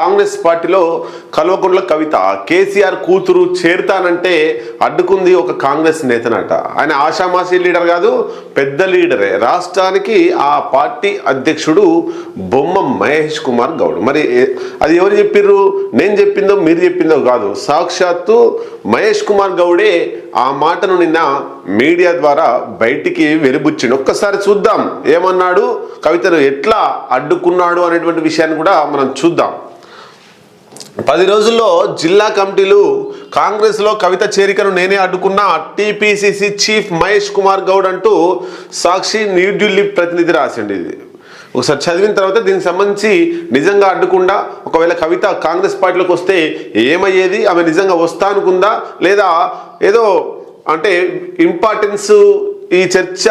కాంగ్రెస్ పార్టీలో కల్వకుంట్ల కవిత కేసీఆర్ కూతురు చేరుతానంటే అడ్డుకుంది ఒక కాంగ్రెస్ నేతనట. ఆయన ఆషామాషీ లీడర్ కాదు పెద్ద లీడరే. రాష్ట్రానికి ఆ పార్టీ అధ్యక్షుడు బొమ్మ మహేష్ కుమార్ గౌడ్. మరి అది ఎవరు చెప్పిర్రు? నేను చెప్పిందో మీరు చెప్పిందో కాదు. సాక్షాత్తు మహేష్ కుమార్ గౌడే ఆ మాటను నిన్న మీడియా ద్వారా బయటికి వెలుబుచ్చిండు. ఒక్కసారి చూద్దాం ఏమన్నాడు కవితను ఎట్లా అడ్డుకున్నాడు అనేటువంటి విషయాన్ని కూడా మనం చూద్దాం. పది రోజుల్లో జిల్లా కమిటీలు కాంగ్రెస్లో కవిత చేరికను నేనే అడ్డుకున్న టీపీసీసీ చీఫ్ మహేష్ కుమార్ గౌడ్ అంటూ సాక్షి న్యూఢిల్లీ ప్రతినిధి రాసిండు ఇది. ఒకసారి చదివిన తర్వాత దీనికి సంబంధించి నిజంగా అడ్డుకుండా ఒకవేళ కవిత కాంగ్రెస్ పార్టీలోకి వస్తే ఏమయ్యేది? ఆమె నిజంగా వస్తా అనుకుందా? లేదా ఏదో అంటే ఇంపార్టెన్స్ ఈ చర్చ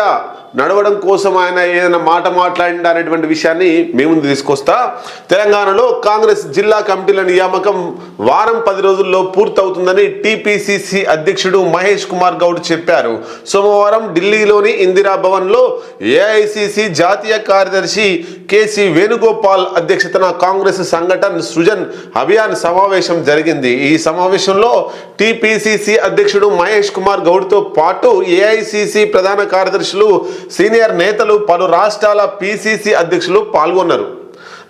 నడవడం కోసం ఆయన ఏదైనా మాట మాట్లాడిందా అనేటువంటి విషయాన్ని మీ ముందు తీసుకొస్తా. తెలంగాణలో కాంగ్రెస్ జిల్లా కమిటీల నియామకం వారం పది రోజుల్లో పూర్తవుతుందని టీపీసీసీ అధ్యక్షుడు మహేష్ కుమార్ గౌడ్ చెప్పారు. సోమవారం ఢిల్లీలోని ఇందిరా భవన్లో ఏఐసిసి జాతీయ కార్యదర్శి కేసీ వేణుగోపాల్ అధ్యక్షతన కాంగ్రెస్ సంఘటన్ సృజన్ అభియాన్ సమావేశం జరిగింది. ఈ సమావేశంలో టీపీసీసీ అధ్యక్షుడు మహేష్ కుమార్ గౌడ్తో పాటు ఏఐసిసి ప్రధాన కార్యదర్శులు సీనియర్ నేతలు పలు రాష్ట్రాల పిసిసి అధ్యక్షులు పాల్గొన్నారు.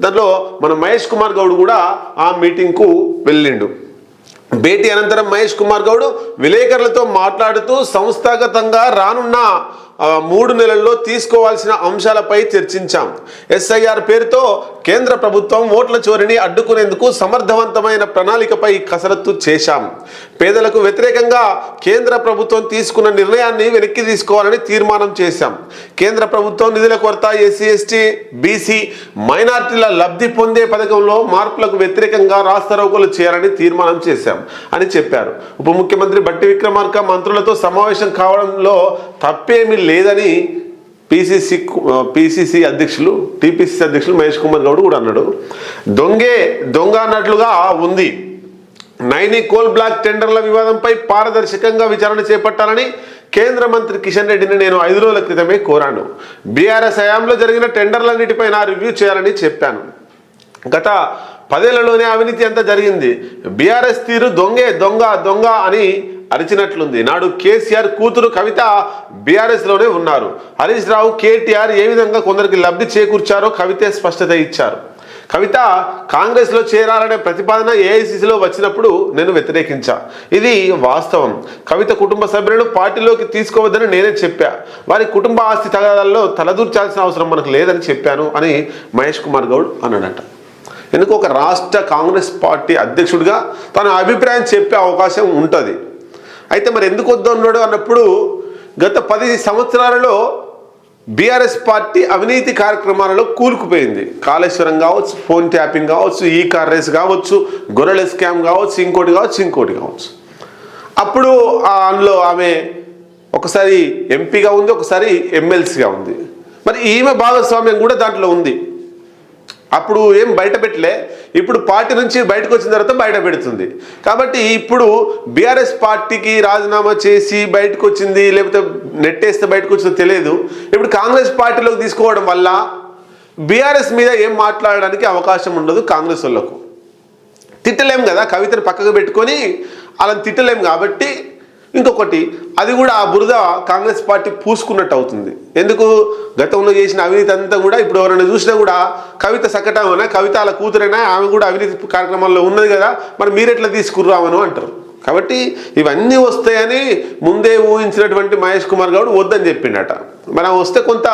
దాంట్లో మన మహేష్ కుమార్ గౌడ్ కూడా ఆ మీటింగ్కు వెళ్ళిండు. భేటీ అనంతరం మహేష్ కుమార్ గౌడ్ విలేకరులతో మాట్లాడుతూ సంస్థాగతంగా రానున్న మూడు నెలల్లో తీసుకోవాల్సిన అంశాలపై చర్చించాం. ఎస్ఐఆర్ పేరుతో కేంద్ర ప్రభుత్వం ఓట్ల చోరిని అడ్డుకునేందుకు సమర్థవంతమైన ప్రణాళికపై కసరత్తు చేశాం. పేదలకు వ్యతిరేకంగా కేంద్ర ప్రభుత్వం తీసుకున్న నిర్ణయాన్ని వెనక్కి తీసుకోవాలని తీర్మానం చేశాం. కేంద్ర ప్రభుత్వం నిధుల కొరత ఎస్సీ ఎస్టీ బీసీ మైనార్టీల లబ్ధి పొందే పథకంలో మార్పులకు వ్యతిరేకంగా రాస్తారోకులు చేయాలని తీర్మానం చేశాం అని చెప్పారు. ఉప ముఖ్యమంత్రి బట్టి విక్రమార్క మంత్రులతో సమావేశం కావడంలో తప్పేమీ లేదని పిసిసి పిసిసి అధ్యక్షులు టీపీసీసీ అధ్యక్షులు మహేష్ కుమార్ గౌడ్ కూడా అన్నాడు. దొంగే దొంగ అన్నట్లుగా ఉంది. నైని కోల్ బ్లాక్ టెండర్ల వివాదంపై పారదర్శకంగా విచారణ చేపట్టాలని కేంద్ర మంత్రి కిషన్ రెడ్డిని నేను ఐదు రోజుల క్రితమే కోరాను. బీఆర్ఎస్ హయాంలో జరిగిన టెండర్లన్నిటిపైన రివ్యూ చేయాలని చెప్పాను. గత పదేళ్ళలోనే అవినీతి అంతా జరిగింది. బీఆర్ఎస్ తీరు దొంగే దొంగ దొంగ అని అరిచినట్లుంది. నాడు కేసీఆర్ కూతురు కవిత బీఆర్ఎస్లోనే ఉన్నారు. హరీష్ రావు కేటీఆర్ ఏ విధంగా కొందరికి లబ్ధి చేకూర్చారో కవితే స్పష్టత ఇచ్చారు. కవిత కాంగ్రెస్లో చేరాలనే ప్రతిపాదన ఏఐసిసిలో వచ్చినప్పుడు నేను వ్యతిరేకించా. ఇది వాస్తవం. కవిత కుటుంబ సభ్యులను పార్టీలోకి తీసుకోవద్దని నేనే చెప్పా. వారి కుటుంబ ఆస్తి తగాదాల్లో తలదూర్చాల్సిన అవసరం మనకు లేదని చెప్పాను అని మహేష్ కుమార్ గౌడ్ అన్నాడట. ఎందుకు? ఒక రాష్ట్ర కాంగ్రెస్ పార్టీ అధ్యక్షుడిగా తన అభిప్రాయం చెప్పే అవకాశం ఉంటుంది. అయితే మరి ఎందుకు వద్దు అన్నాడు అన్నప్పుడు గత పది సంవత్సరాలలో బీఆర్ఎస్ పార్టీ అవినీతి కార్యక్రమాలలో కూలుకుపోయింది. కాళేశ్వరం కావచ్చు ఫోన్ ట్యాపింగ్ కావచ్చు ఈ కార్ రేస్ కావచ్చు గొర్రెల స్కామ్ కావచ్చు ఇంకోటి కావచ్చు ఇంకోటి కావచ్చు. అప్పుడు అందులో ఆమె ఒకసారి ఎంపీగా ఉంది ఒకసారి ఎమ్మెల్సీగా ఉంది. మరి ఈమె భాగస్వామ్యం కూడా దాంట్లో ఉంది. అప్పుడు ఏం బయట పెట్టలే. ఇప్పుడు పార్టీ నుంచి బయటకు వచ్చిన తర్వాత బయట పెడుతుంది. కాబట్టి ఇప్పుడు బీఆర్ఎస్ పార్టీకి రాజీనామా చేసి బయటకు వచ్చింది లేకపోతే నెట్టేస్తే బయటకు వచ్చిందో తెలియదు. ఇప్పుడు కాంగ్రెస్ పార్టీలోకి తీసుకోవడం వల్ల బీఆర్ఎస్ మీద ఏం మాట్లాడడానికి అవకాశం ఉండదు కాంగ్రెస్ వాళ్ళకు. తిట్టలేం కదా కవితను పక్కకు పెట్టుకొని అలా తిట్టలేం కాబట్టి ఇంకొకటి అది కూడా ఆ బురద కాంగ్రెస్ పార్టీ పూసుకున్నట్టు అవుతుంది. ఎందుకు? గతంలో చేసిన అవినీతి అంతా కూడా ఇప్పుడు ఎవరైనా చూసినా కూడా కవిత సకటమైనా కవితాల కూతురైనా ఆమె కూడా అవినీతి కార్యక్రమాల్లో ఉన్నది కదా మరి మీరెట్లా తీసుకురావను అంటారు. కాబట్టి ఇవన్నీ వస్తాయని ముందే ఊహించినటువంటి మహేష్ కుమార్ గౌడ్ వద్దని చెప్పిండట. మనం వస్తే కొంత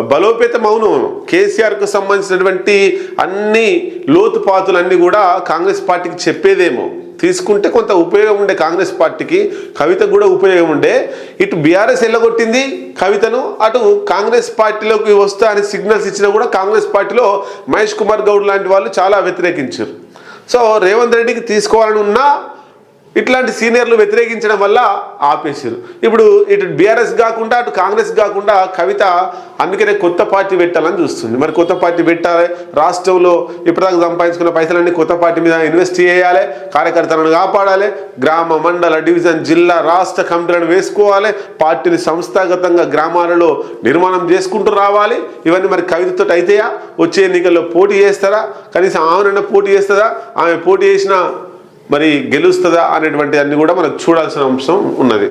బలోపేతం అవును. కేసీఆర్కు సంబంధించినటువంటి అన్ని లోతుపాతులన్నీ కూడా కాంగ్రెస్ పార్టీకి చెప్పేదేమో. తీసుకుంటే కొంత ఉపయోగం ఉండే కాంగ్రెస్ పార్టీకి కవితకు కూడా ఉపయోగం ఉండే. ఇటు బీఆర్ఎస్ ఎల్లగొట్టింది కవితను అటు కాంగ్రెస్ పార్టీలోకి వస్తా అని సిగ్నల్స్ ఇచ్చినా కూడా కాంగ్రెస్ పార్టీలో మహేష్ కుమార్ గౌడ్ లాంటి వాళ్ళు చాలా వ్యతిరేకించారు. సో రేవంత్ రెడ్డికి తీసుకోవాలని ఉన్నా ఇట్లాంటి సీనియర్లు వ్యతిరేకించడం వల్ల ఆపేసారు ఇప్పుడు ఇటు బీఆర్ఎస్ కాకుండా అటు కాంగ్రెస్ కాకుండా కవిత అందుకనే కొత్త పార్టీ పెట్టాలని చూస్తుంది. మరి కొత్త పార్టీ పెట్టాలి రాష్ట్రంలో ఇప్పటిదాకా సంపాదించుకున్న పైసలన్నీ కొత్త పార్టీ మీద ఇన్వెస్ట్ చేయాలి కార్యకర్తలను కాపాడాలి గ్రామ మండల డివిజన్ జిల్లా రాష్ట్ర కమిటీలను వేసుకోవాలి పార్టీని సంస్థాగతంగా గ్రామాలలో నిర్మాణం చేసుకుంటూ రావాలి. ఇవన్నీ మరి కవితతో అయితేయా? వచ్చే ఎన్నికల్లో పోటీ చేస్తారా? కనీసం ఆమెనన్నా పోటీ చేస్తుందా ఆమె పోటీ చేసిన మరి గెలుస్తుందా అనేటువంటి అన్ని కూడా మనం చూడాల్సిన అంశం ఉన్నది.